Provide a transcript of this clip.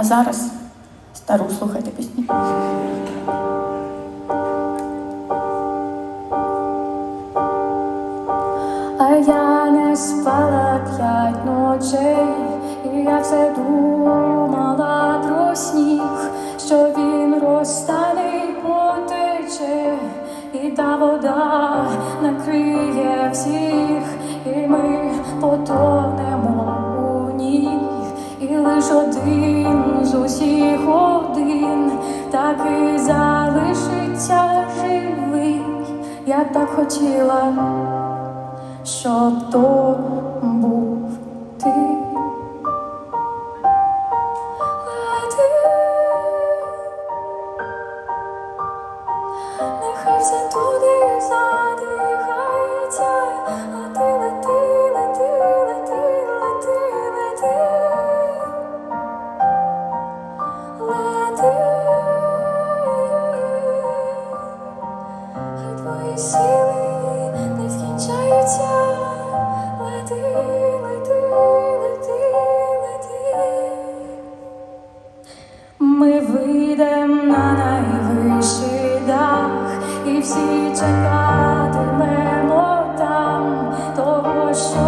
А зараз стару слухайте пісні. А я не спала п'ять ночей, і я все думала про сніг, усіх один таки залишиться живий. Я так хотіла щоб то був ти. Нехай все туди задихається, сили не скінчаються. Лети, лети, лети, лети. Ми вийдемо на найвищий дах, і всі чекатимемо там того, що